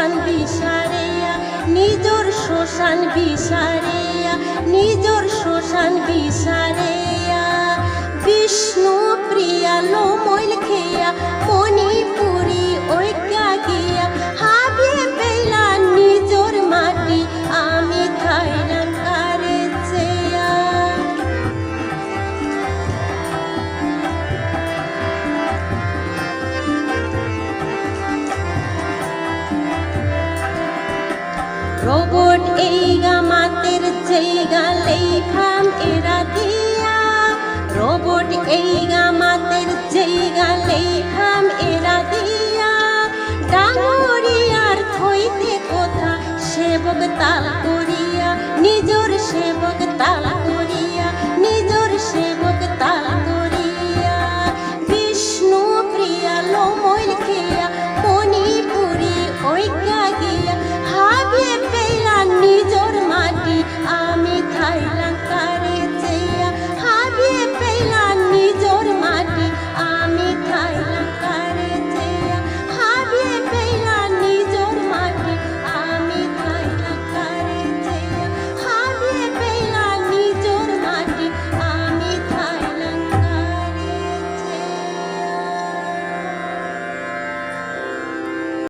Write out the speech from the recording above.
শোষণ বিষারেয়া নিজর শোষণ বিষারেয়া নিজর শোষণ বিষারেয়া রোবট এই গামাতের জায়গা লেখাম, এরা দিয়া। রোবট এই গামাতের জায়গা লেখাম, এরা দিয়া। ডাঙরিয়ার থইতে কথা, সেবক তাল করিয়া, নিজর সেবক তাল